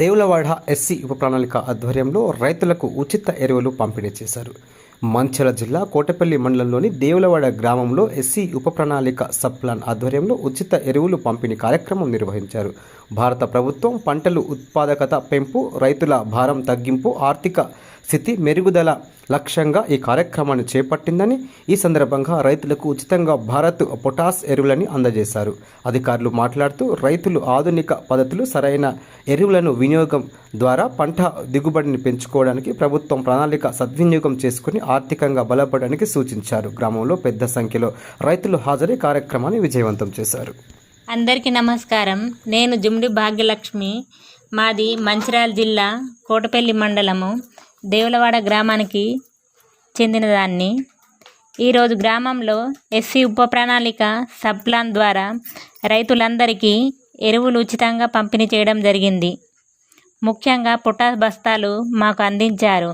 Devulavada SC ఉప ప్రణాళిక ఆధ్వర్యంలో రైతులకు ఉచిత ఎరువులు పంపిణీ చేశారు. మంచల జిల్లా కోటపల్లి మండలంలోని దేవులవాడ గ్రామంలో ఎస్సీ ఉప ప్రణాళిక సప్లాన్ ఆధ్వర్యంలో ఉచిత ఎరువులు పంపిణీ కార్యక్రమం నిర్వహించారు. భారత ప్రభుత్వం పంటలు ఉత్పాదకత పెంపు రైతుల భారం తగ్గింపు ఆర్థిక స్థితి మెరుగుదల లక్ష్యంగా ఈ కార్యక్రమాన్ని చేపట్టిందని ఈ సందర్భంగా రైతులకు ఉచితంగా భారత్ పొటాస్ ఎరువులని అందజేశారు. అధికారులు మాట్లాడుతూ రైతులు ఆధునిక పద్ధతులు సరైన ఎరువులను వినియోగం ద్వారా పంట దిగుబడిని పెంచుకోవడానికి ప్రభుత్వం ప్రణాళిక సద్వినియోగం చేసుకుని ఆర్థికంగా బలపడడానికి సూచించారు. గ్రామంలో పెద్ద సంఖ్యలో రైతులు హాజరై కార్యక్రమాన్ని విజయవంతం చేశారు. అందరికీ నమస్కారం. నేను జుమ్డి భాగ్యలక్ష్మి. మాది మంచిర్యాల జిల్లా కోటపల్లి మండలము. దేవులవాడ గ్రామానికి చెందినదాన్ని. ఈరోజు గ్రామంలో ఎస్సీ ఉప ప్రణాళిక సబ్ ప్లాన్ ద్వారా రైతులందరికీ ఎరువులు ఉచితంగా పంపిణీ చేయడం జరిగింది. ముఖ్యంగా పొటాస్ బస్తాలు మాకు అందించారు.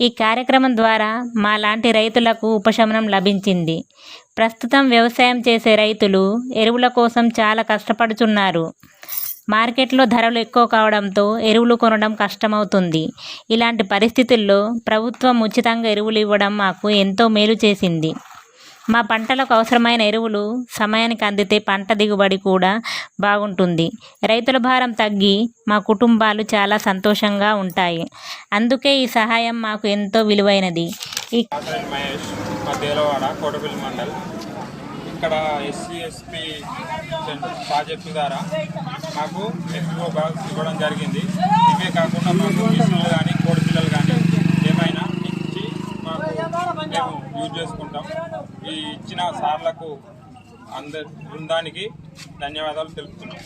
ఈ కార్యక్రమం ద్వారా మా లాంటి రైతులకు ఉపశమనం లభించింది. ప్రస్తుతం వ్యవసాయం చేసే రైతులు ఎరువుల కోసం చాలా కష్టపడుతున్నారు మార్కెట్లో ధరలు ఎక్కువ కావడంతో ఎరువులు కొనడం కష్టమవుతుంది. ఇలాంటి పరిస్థితుల్లో ప్రభుత్వం ఉచితంగా ఎరువులు ఇవ్వడం మాకు ఎంతో మేలు చేసింది. మా పంటలకు అవసరమైన ఎరువులు సమయానికి అందితే పంట దిగుబడి కూడా బాగుంటుంది. రైతుల భారం తగ్గి మా కుటుంబాలు చాలా సంతోషంగా ఉంటాయి. అందుకే ఈ సహాయం మాకు ఎంతో విలువైనది. ఈ ఇక్కడ ఎస్సీ ఎస్పీ ప్రాజెక్టు ద్వారా మాకు ఎక్కువ బాక్స్ ఇవ్వడం జరిగింది. ఇవే కాకుండా మాకు మిషన్లు కానీ కోడి పిల్లలు కానీ ఏమైనా ఇచ్చి మాకు మేము యూజ్ చేసుకుంటాం. ఈ ఇచ్చిన సార్లకు అందరి బృందానికి ధన్యవాదాలు తెలుపుతున్నాం.